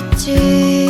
했지.